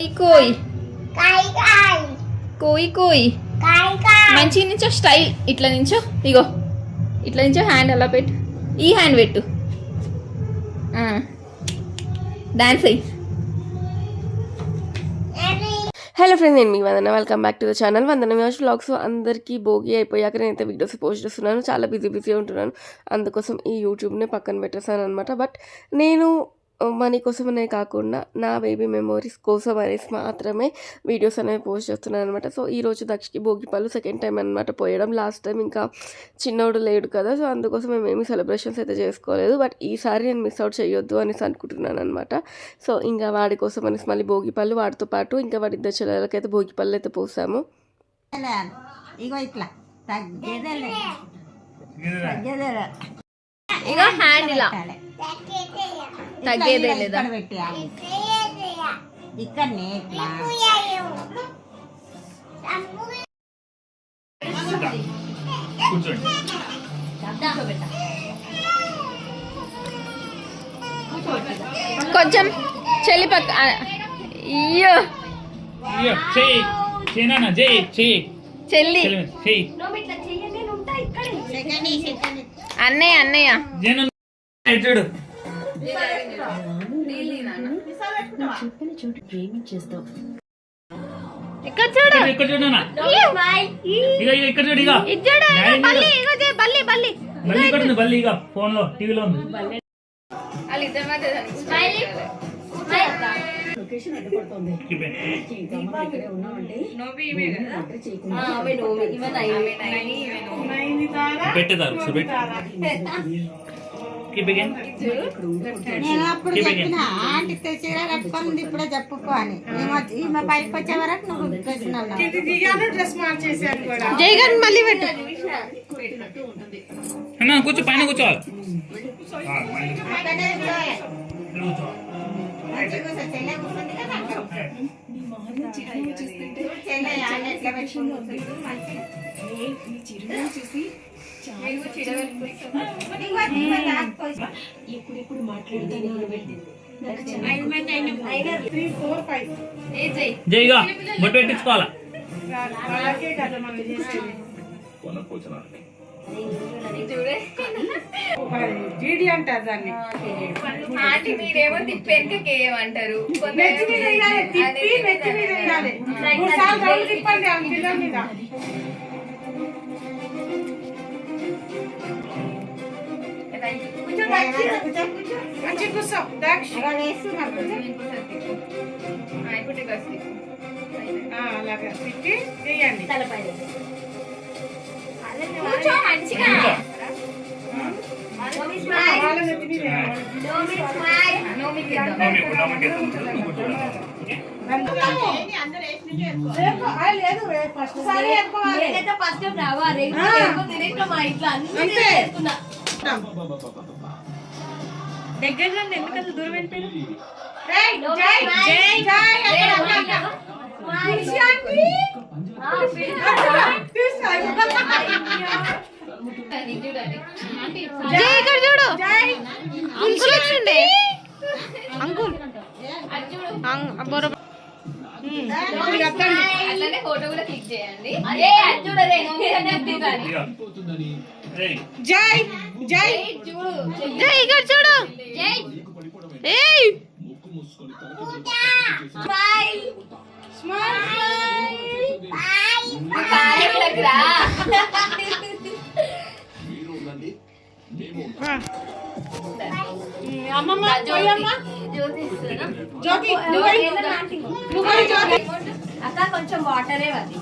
కోయ్ కాయ్ కాయ్ కోయ్ కోయ్ కాయ్ కాయ్ మంచి నుంచో స్టైల్ ఇట్లా నుంచో. ఇగో. ఇట్లా నుంచో హ్యాండ్ అలా పెట్టు. ఈ హ్యాండ్ పెట్టు. డాన్స్ అయ్యి హలో ఫ్రెండ్స్ నేను మీ Vandana. Welcome back to the channel Vandana Vyas vlogs అందరికీ భోగి అయిపోయాక నేనైతే వీడియోస్ పోస్ట్ చేస్తున్నాను. చాలా బిజీ బిజీ ఉంటున్నాను. అందుకోసం ఈ యూట్యూబ్ని పక్కన పెట్టేశాను అనమాట బట్ నేను మనీ కోసం అనే కాకుండా నా బేబీ మెమోరీస్ కోసం అనేసి మాత్రమే వీడియోస్ అనేవి పోస్ట్ చేస్తున్నాను అనమాట సో ఈ రోజు దక్షికి భోగి పళ్ళు సెకండ్ టైం అనమాట పోయడం. లాస్ట్ టైం ఇంకా చిన్నోడు లేడు కదా సో అందుకోసం మేము ఏమీ సెలబ్రేషన్స్ అయితే చేసుకోలేదు. బట్ ఈసారి నేను మిస్ అవుట్ చేయొద్దు అనేసి అనుకుంటున్నాను అనమాట సో ఇంకా వాడి కోసం అనేసి మళ్ళీ భోగి పళ్ళు వాడితో పాటు ఇంకా వాడి ఇద్దరు చెల్లెలకైతే భోగి పళ్ళు అయితే పోసాము. ఇగో ఇట్లా. తగ్గేదేలే. తగ్గేదేలే. ఇగో హ్యాండ్ ఇలా తగ్గేదే లేదా? ఇక్కడనే ఇట్లా. కొంచెం చెల్లి పక్క అయ్యో. చెల్లి. చెయ్యి అన్నయ్య జనం చూడు ఇక్కడ చూడు ఇక్కడ చూడు నాన్న ఇక ఇక ఇక్కడ చూడు ఇక ఇది చూడు ఇగో డాడీ బల్లి ఇగో చే బల్లి బల్లి బల్లి ఇక్కడ ఉంది బల్లి ఇక ఫోన్లో టీవీలో ఉంది వాళ్ళిద్దరి మధ్య Keep it. పెట్టేదారు కీప్ అగైన్ నేను అప్పుడు Keep చెప్పిన ఆంటీ చీర కట్టుకుంది ఇప్పుడే చెప్పుకో అని ఈమె- ఈమె పైకి వచ్చే వరకు నువ్వు ప్రశ్నలు జై గారు మళ్ళీ పెట్టు కూర్చో పైన కూర్చోవాలి ఆ, మళ్ళీ ఇదిగో దాక్కోయి. ఏ జై? జైగా బొట్టు పెట్టించుకోవాలా? జీడి అంటారు దాన్ని. ఆంటీ మీరేమో తిప్పేరుకకి ఏమంటారు నెత్తి మీద తిప్పి నెత్తి మీద వేయాలి. మీద కూర్చో, దాక్ష అలాగా మంచిగా లేదు రేపు ఫస్ట్ సారి వేసుకోవాలి. అంతే. రేయ్, జై, అక్కడ. కుర్చీ ఆంటీ. జై ఇక్కడ చూడు జై. అంకుల్ వచ్చిండే అంకుల్. అట్లనే ఫోటో కూడా క్లిక్ చేయండి. జై జై జై ఇక్కడ చూడు. ఏయ్. అమ్మమ్మ జ్యోతి అక్క కొంచెం వాటరే అది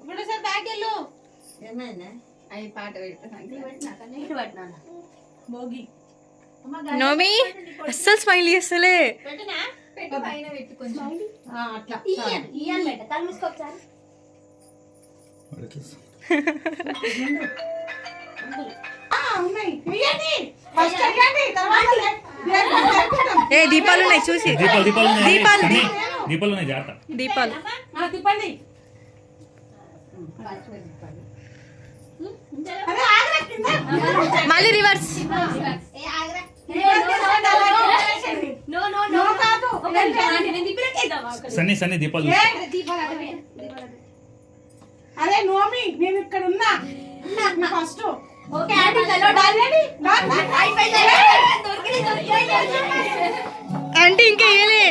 ఇప్పుడు సార్ బ్యాగ్ వెళ్ళు. ఏమైందా? అవి పాట పెడతా భోగి. నోమి అస్సలు స్మైల్ చేస్తలే. పెట్టినా? ఏ దీపాలు ఉన్నాయి చూసి. దీపాలు దీపాలు. దీపాలు, ఉన్నాయి జాగ్రత్త. దీపాలు. తిప్పండి. మళ్ళీ రివర్స్ ఏ, ఆగరా. నో నో నో సన్ని సన్ని దీపాలు. అరే నోమి నేను ఇక్కడ ఉన్నా. ఫస్ట్ ఓకే ఆంటీ చలో డన్ అంటే ఇంకా ఏలే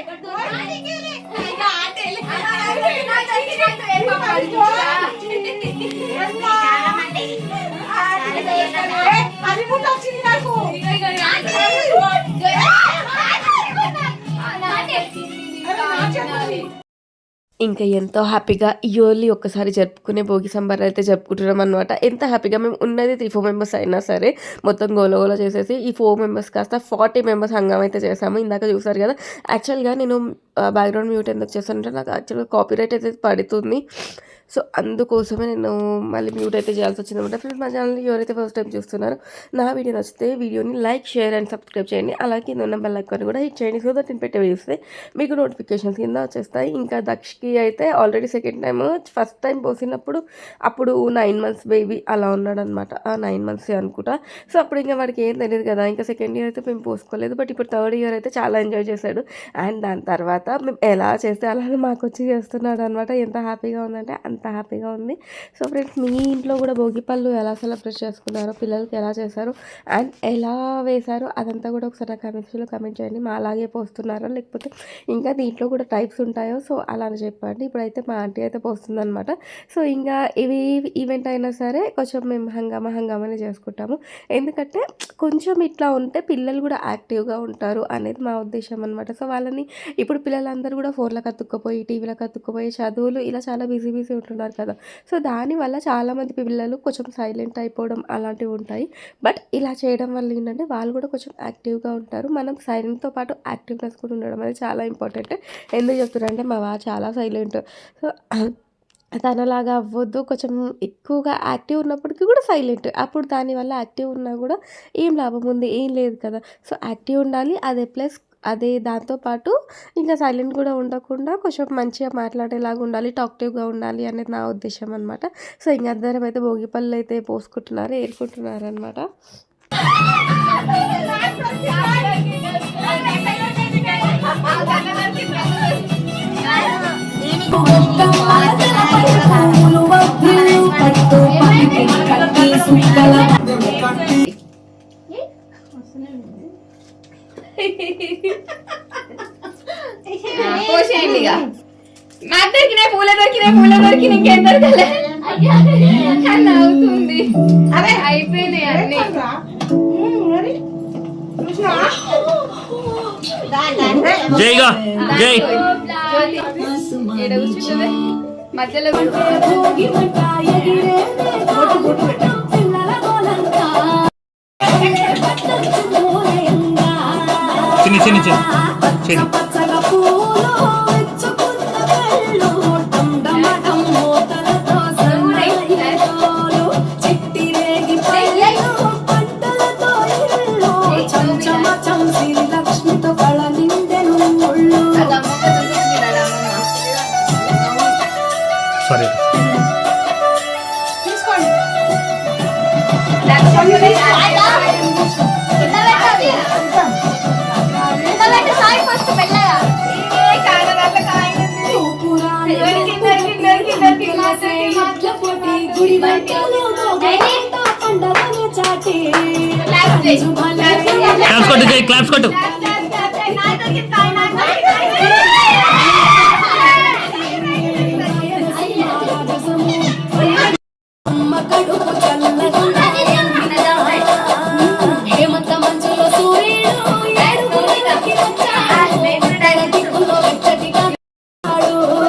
అది కూడా వచ్చింది నాకు ఇంకా ఎంతో హ్యాపీగా ఇయర్లీ ఒక్కసారి జరుపుకునే భోగి సంబరాలు అయితే జరుపుకుంటున్నాం అనమాట ఎంత హ్యాపీగా మేము ఉన్నది త్రీ ఫోర్ మెంబర్స్ అయినా సరే మొత్తం గోలగోల చేసేసి ఈ ఫోర్ మెంబర్స్ కాస్త ఫార్టీ మెంబర్స్ హంగామ అయితే చేసాము ఇందాక చూసారు కదా యాక్చువల్గా నేను బ్యాక్గ్రౌండ్ మ్యూట్ ఎందుకు చేస్తానంటే నాకు యాక్చువల్గా కాపీరైట్ అయితే పడుతుంది. సో అందుకోసమే నేను మళ్ళీ మ్యూట్ అయితే చేయాల్సి వచ్చిందనమాట ఫ్రెండ్స్ మా ఛానల్ని ఎవరైతే ఫస్ట్ టైం చూస్తున్నారో నా వీడియో నచ్చితే వీడియోని లైక్ షేర్ అండ్ సబ్స్క్రైబ్ చేయండి. అలాగే కింద ఉన్న బెల్ ఐకాన్ కూడా హిట్ చేయండి. సో దట్ నేను పెట్టే వీడియోస్ మీకు నోటిఫికేషన్స్ కింద వచ్చేస్తాయి. ఇంకా దక్షకి అయితే already second time first time పోసినప్పుడు అప్పుడు నైన్ మంత్స్ బేబీ అలా ఉన్నాడు అనమాట ఆ నైన్ మంత్స్ అనుకుంటా. సో అప్పుడు ఇంకా వాడికి ఏం తెలియదు కదా. ఇంకా సెకండ్ ఇయర్ అయితే మేము పోసుకోలేదు. బట్ ఇప్పుడు థర్డ్ ఇయర్ అయితే చాలా ఎంజాయ్ చేశాడు. అండ్ దాని తర్వాత మేము ఎలా చేస్తే అలానే మాకు వచ్చి చేస్తున్నాడు అనమాట ఎంత హ్యాపీగా ఉందంటే అంత హ్యాపీగా ఉంది. సో ఫ్రెండ్స్ మీ ఇంట్లో కూడా భోగి పళ్ళు ఎలా సెలబ్రేట్ చేసుకున్నారో పిల్లలకి ఎలా చేశారు అండ్ ఎలా వేశారో అదంతా కూడా ఒకసారి కమెంట్స్లో కమెంట్ చేయండి. మా అలాగే పోస్తున్నారా? లేకపోతే ఇంకా దీంట్లో కూడా టైప్స్ ఉంటాయో? సో అలా అని చెప్పండి. ఇప్పుడైతే మా ఆంటీ అయితే పోస్తుందనమాట సో ఇంకా ఇవి ఈవెంట్ అయినా సరే కొంచెం మేము హంగామా హంగామానే చేసుకుంటాము. ఎందుకంటే కొంచెం ఇట్లా ఉంటే పిల్లలు కూడా యాక్టివ్గా ఉంటారు అనేది మా ఉద్దేశం అనమాట సో వాళ్ళని ఇప్పుడు పిల్లలందరూ కూడా ఫోన్లకు అతుక్కుపోయి టీవీలకు అతుక్కుపోయి చదువులు ఇలా చాలా బిజీ బిజీ ఉంటున్నారు కదా. సో దానివల్ల చాలామంది పిల్లలు కొంచెం సైలెంట్ అయిపోవడం అలాంటివి ఉంటాయి. బట్ ఇలా చేయడం వల్ల ఏంటంటే వాళ్ళు కూడా కొంచెం యాక్టివ్గా ఉంటారు. మనం సైలెంట్తో పాటు యాక్టివ్నెస్ కూడా ఉండడం అనేది చాలా ఇంపార్టెంట్. ఎందుకు చెప్తున్నారంటే మా వా చాలా సైలెంట్. సో తనలాగా అవ్వద్దు. కొంచెం ఎక్కువగా యాక్టివ్ ఉన్నప్పటికీ కూడా సైలెంట్. అప్పుడు దానివల్ల యాక్టివ్ ఉన్నా కూడా ఏం లాభం ఉంది? ఏం లేదు కదా. సో యాక్టివ్ ఉండాలి. అదే ప్లస్ అదే దాంతోపాటు ఇంకా సైలెంట్ కూడా ఉండకుండా కొంచెం మంచిగా మాట్లాడేలాగా ఉండాలి టాక్టివ్గా ఉండాలి అనేది నా ఉద్దేశం అనమాట సో ఇంక అందరం అయితే భోగి పళ్ళు అయితే పోసుకుంటున్నారు ఏరుకుంటున్నారు అనమాట పోసేయండి ఇక. నాకు దొరికినాయి పూల దొరికినాయి పూల దొరికినాయి ఇంకేం దొరకలే. అని అవుతుంది అదే అయిపోయినాయి అన్ని. జైగా జై. ఈడ కూర్చుంటుంది మధ్యలో. చిన్న చిన్న చిన్న చిన్న సరే. క్లాప్స్ కొట్టు జై క్లాప్స్ కొట్టు.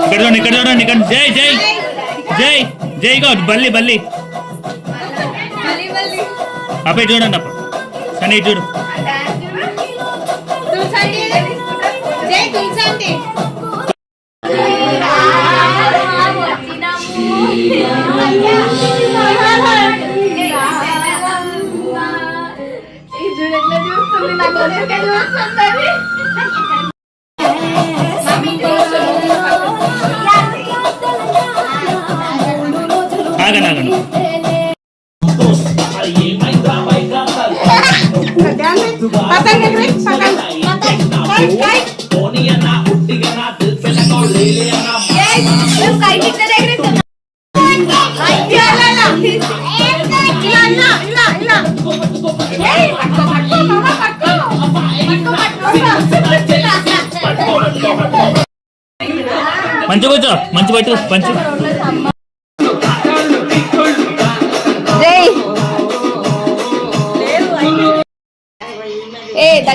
ఇక్కడ చూడండి ఇక్కడ చూడండి ఇక్కడ జై జై జై జై గౌడ్ బల్లి బల్లి. అబ్బాయి చూడండి అప్పుడు. సన్నీ చూడు. చూడండి చూస్తుంది నాకు మంచి కూర్చో మంచి పట్టు మంచి.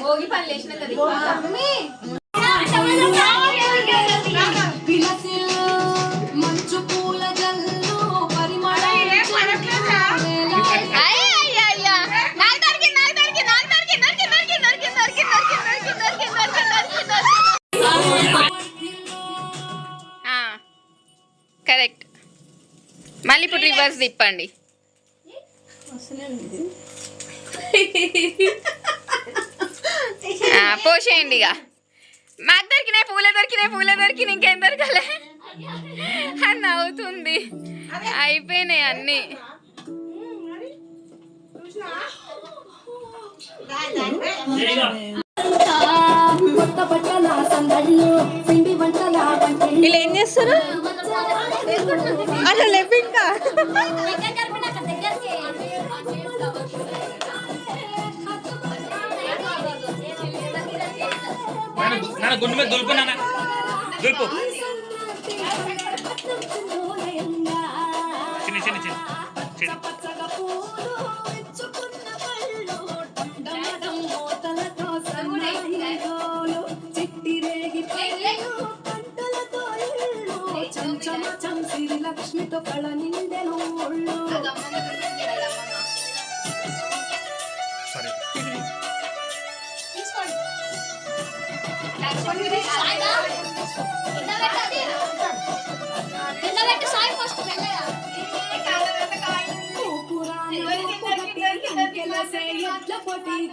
భోగి పని లేచిన మంచు పూల జల్లు పరిమళం కరెక్ట్ మళ్ళీ ఇప్పుడు రివర్స్ తిప్పండి ఆ, పోసేయండి ఇక. మాకు దొరికినాయి పూలే దొరికినాయి పూలే దొరికినాయి ఇంకేం దొరకలే. అని నవ్వుతుంది. అయిపోయినాయి అన్నీ. వీళ్ళు ఏం చేస్తారు అసలు ఇంకా? నాన్న గుండు మీద దులుపు నాన్న. దులుపు. చిన్న చిన్న చిన్న చిన్న.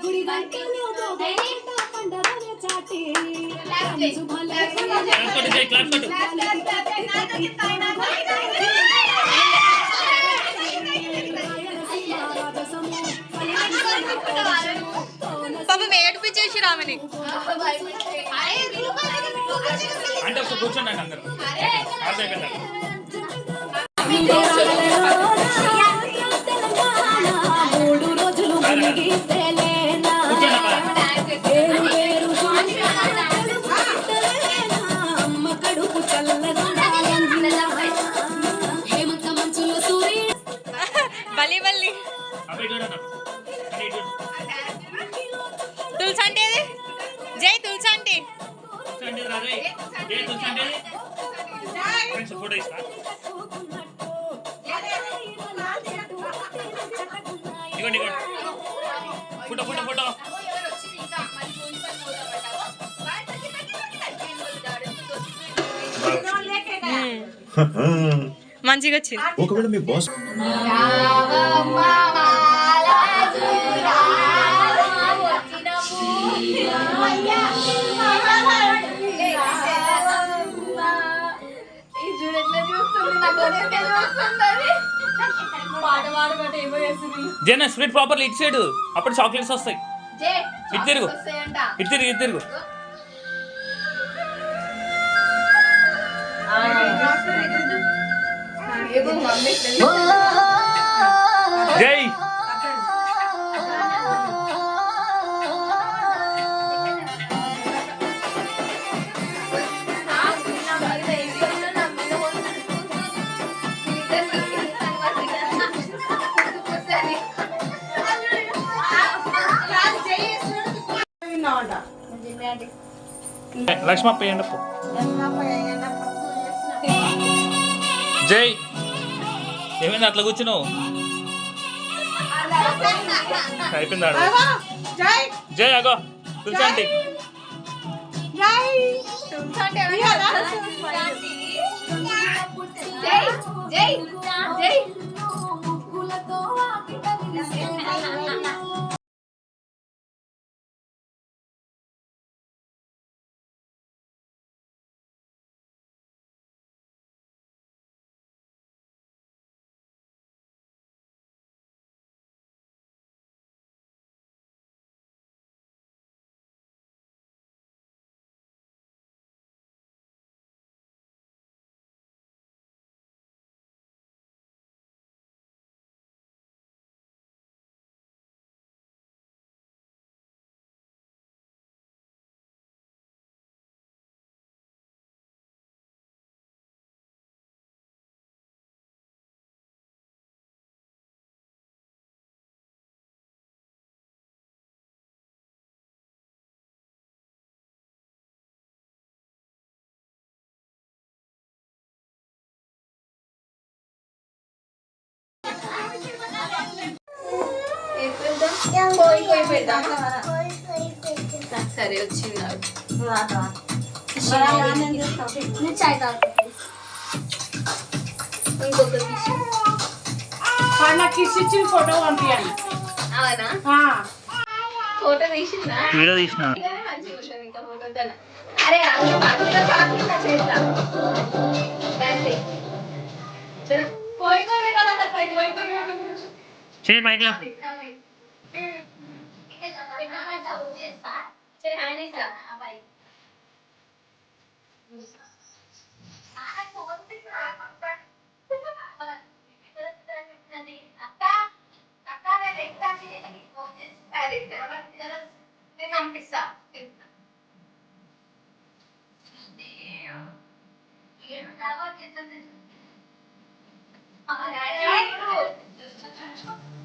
గుడి గంటలు పండగ చాటి క్లాస్ కొట్టు జై క్లాస్ కొట్టు పాపం ఏడిపించేసి రామని అంటే ఒకసారి కూర్చోండి అండి అందరు తులసి అంటే ఏది? జై తులసి అంటే ఫోటో ఇస్తా ఇగోండి ఇగోండి. Photo photo photo. మంచిగా వచ్చింది. ఒకవేళ మీ బాస్ జన స్ప్లిట్ ప్రాపర్లీ ఇటు సైడ్. అప్పుడు చాక్లెట్స్ వస్తాయి. ఇటు తిరుగు. ఇటు తిరుగు ఇటు తిరుగు. జై. లక్ష్మప్ప ఎండప్పు జై. ఏమైంది అట్లా కూర్చున్నావు? అయిపోయింది జై. అగో తులసాంటి జై జై జై. పోయి పోయి పెడతా సరే వచ్చింది ఫోటో తీసినా అరే เป็นน้ำมันสมุนไพรสาจะหายในสระเอาไปあら、やる。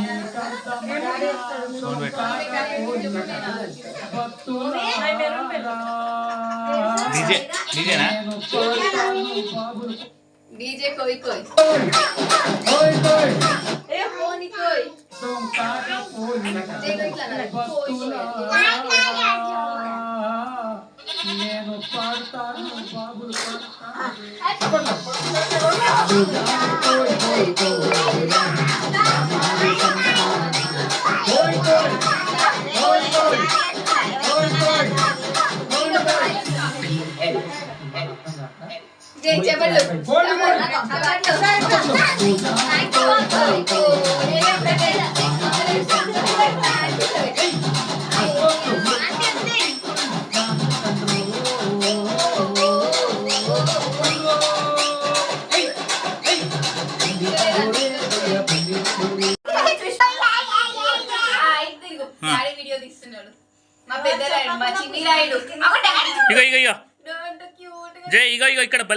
सुन बेटा डीजे डीजे ना? डीजे कोई कोई। कोई कोई। ए कोनी कोई। तुम का कोनी ना जे कोई लाना कोई। कोई నేను పాడతాను బాబులు పాడతాను జై జబల్ పోడు పోడు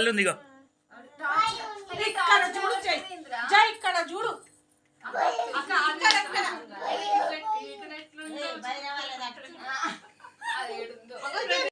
달렸네 이거